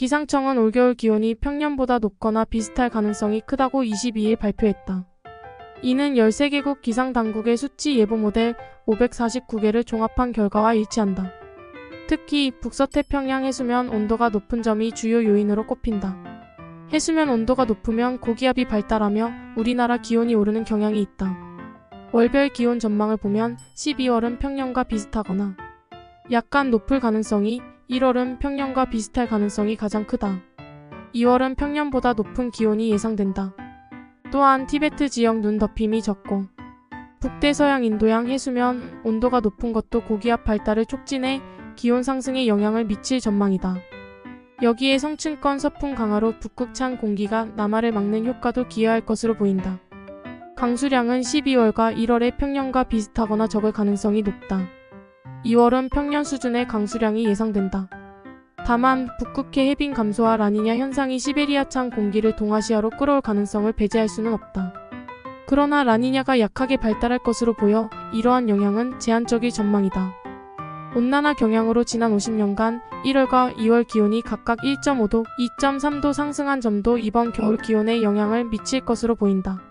기상청은 올겨울 기온이 평년보다 높거나 비슷할 가능성이 크다고 22일 발표했다. 이는 13개국 기상당국의 수치 예보 모델 549개를 종합한 결과와 일치한다. 특히 북서태평양 해수면 온도가 높은 점이 주요 요인으로 꼽힌다. 해수면 온도가 높으면 고기압이 발달하며 우리나라 기온이 오르는 경향이 있다. 월별 기온 전망을 보면 12월은 평년과 비슷하거나 약간 높을 가능성이 1월은 평년과 비슷할 가능성이 가장 크다. 2월은 평년보다 높은 기온이 예상된다. 또한 티베트 지역 눈 덮임이 적고 북대서양 인도양 해수면 온도가 높은 것도 고기압 발달을 촉진해 기온 상승에 영향을 미칠 전망이다. 여기에 성층권 서풍 강화로 북극 찬 공기가 남하를 막는 효과도 기여할 것으로 보인다. 강수량은 12월과 1월의 평년과 비슷하거나 적을 가능성이 높다. 2월은 평년 수준의 강수량이 예상된다. 다만 북극해 해빙 감소와 라니냐 현상이 시베리아 찬 공기를 동아시아로 끌어올 가능성을 배제할 수는 없다. 그러나 라니냐가 약하게 발달할 것으로 보여 이러한 영향은 제한적일 전망이다. 온난화 경향으로 지난 50년간 1월과 2월 기온이 각각 1.5도, 2.3도 상승한 점도 이번 겨울 기온에 영향을 미칠 것으로 보인다.